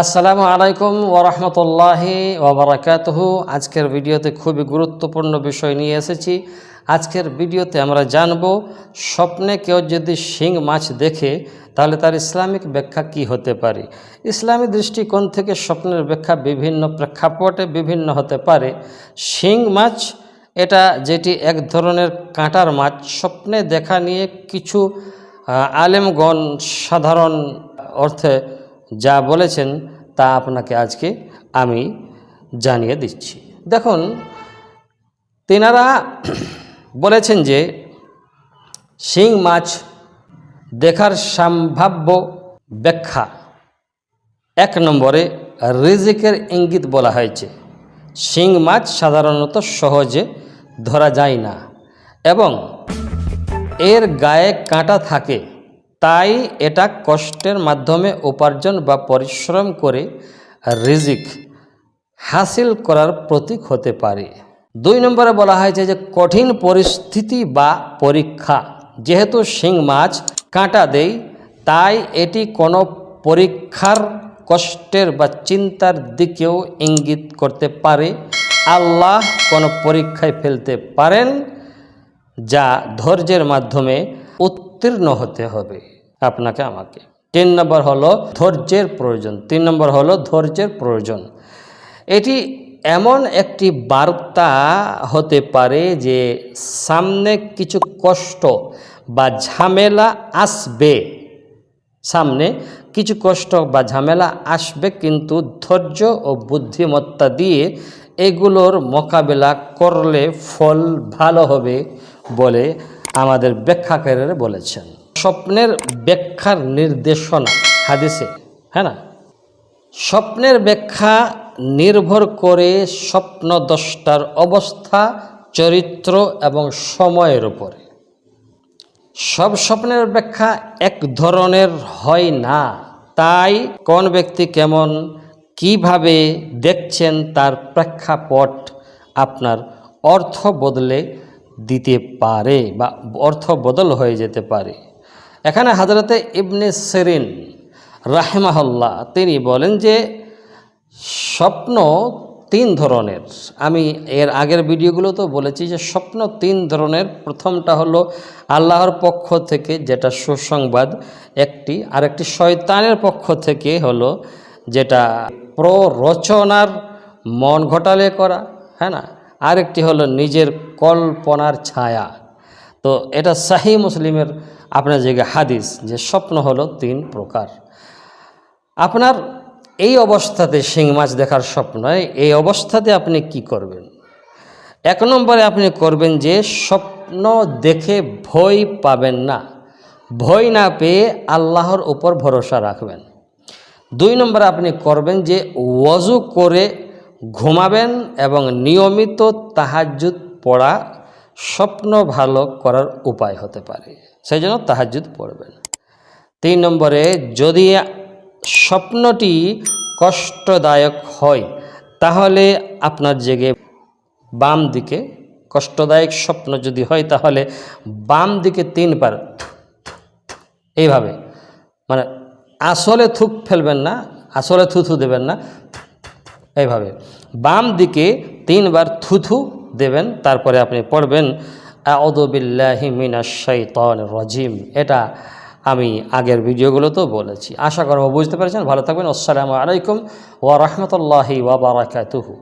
আসসালামু আলাইকুম ওরহমতুল্লাহি ওবরাকাতহ আজকের ভিডিওতে খুবই গুরুত্বপূর্ণ বিষয় নিয়ে এসেছি। আজকের ভিডিওতে আমরা জানব, স্বপ্নে কেউ যদি শিং মাছ দেখে, তাহলে তার ইসলামিক ব্যাখ্যা কি হতে পারে? ইসলামী দৃষ্টিকোণ থেকে স্বপ্নের ব্যাখ্যা বিভিন্ন প্রেক্ষাপটে বিভিন্ন হতে পারে। শিং মাছ, এটা যেটি এক ধরনের কাঁটার মাছ, স্বপ্নে দেখা নিয়ে কিছু আলেমগণ সাধারণ অর্থে যা বলেছেন তা আপনাকে আজকে আমি জানিয়ে দিচ্ছি। দেখুন, তেনারা বলেছেন যে শিং মাছ দেখার সম্ভাব্য ব্যাখ্যা এক নম্বরে রিজিকের ইঙ্গিত বলা হয়েছে। শিং মাছ সাধারণত সহজে ধরা যায় না এবং এর গায়ে কাঁটা থাকে। তাই এটা কষ্টের মাধ্যমে উপার্জন বা পরিশ্রম করে রিজিক হাসিল করার প্রতীক হতে পারে। দুই নম্বরে বলা হয়েছে যে কঠিন পরিস্থিতি বা পরীক্ষা। যেহেতু শিং মাছ কাঁটা দেয় তাই এটি কোনো পরীক্ষার কষ্টের বা চিন্তার দিকেও ইঙ্গিত করতে পারে। আল্লাহ কোনো পরীক্ষায় ফেলতে পারেন যা ধৈর্যের মাধ্যমে উত্তীর্ণ হতে হবে আপনাকে, আমাকে। তিন নম্বর হলো ধৈর্যের প্রয়োজন। তিন নম্বর হলো ধৈর্যের প্রয়োজন। এটি এমন একটি বার্তা হতে পারে যে সামনে কিছু কষ্ট বা ঝামেলা আসবে। সামনে কিছু কষ্ট বা ঝামেলা আসবে, কিন্তু ধৈর্য ও বুদ্ধিমত্তা দিয়ে এগুলোর মোকাবেলা করলে ফল ভালো হবে বলে আমাদের ব্যাখ্যাকারেরা বলেছেন। স্বপ্নের ব্যাখ্যার নির্দেশনা হাদিসে হ্যাঁ না? স্বপ্নের ব্যাখ্যা নির্ভর করে স্বপ্ন দশটার অবস্থা, চরিত্র এবং সময়ের উপরে। সব স্বপ্নের ব্যাখ্যা এক ধরনের হয় না। তাই কোন ব্যক্তি কেমন কীভাবে দেখছেন তার প্রেক্ষাপট আপনার অর্থ বদলে দিতে পারে বা অর্থ বদল হয়ে যেতে পারে। এখানে হাজরতে ইবনে সেরিন রাহেমাহল্লা তিনি বলেন যে, স্বপ্ন তিন ধরনের। আমি এর আগের ভিডিওগুলো তো বলেছি যে, স্বপ্ন তিন ধরনের। প্রথমটা হলো আল্লাহর পক্ষ থেকে যেটা সুসংবাদ, একটি আরেকটি শয়তানের পক্ষ থেকে হলো যেটা প্ররচনার মন ঘটালে করা হ্যাঁ না? আরেকটি হলো নিজের কল্পনার ছায়া। তো এটা শাহি মুসলিমের আপনার জায়গায় হাদিস, যে স্বপ্ন হলো তিন প্রকার। আপনার এই অবস্থাতে শিং মাছ দেখার স্বপ্ন, এই অবস্থাতে আপনি কি করবেন? এক নম্বরে আপনি করবেন যে স্বপ্ন দেখে ভয় পাবেন না। ভয় না পেয়ে আল্লাহর উপর ভরসা রাখবেন। দুই নম্বরে আপনি করবেন যে ওয়াজু করে ঘুমাবেন এবং নিয়মিত তাহাজ্জুদ পড়া স্বপ্ন ভালো করার উপায় হতে পারে। সেই জন্য তাহাজ্জুদ পড়বেন। তিন নম্বরে, যদি স্বপ্নটি কষ্টদায়ক হয়, তাহলে আপনার জেগে বাম দিকে কষ্টদায়ক স্বপ্ন যদি হয়, তাহলে বাম দিকে তিনবার এইভাবে। মানে আসলে থুক ফেলবেন না, আসলে থুথু দেবেন না এইভাবে। বাম দিকে তিনবার থুথু দেবেন, তারপরে আপনি পড়বেন আউদুবিল্লাহি মিনাশ শাইতান রাজিম। এটা আমি আগের ভিডিওগুলোতেও বলেছি। আশা করব বুঝতে পেরেছেন। ভালো থাকবেন। আসসালামু আলাইকুম ওয়া রাহমাতুল্লাহি ওয়া বারাকাতুহু।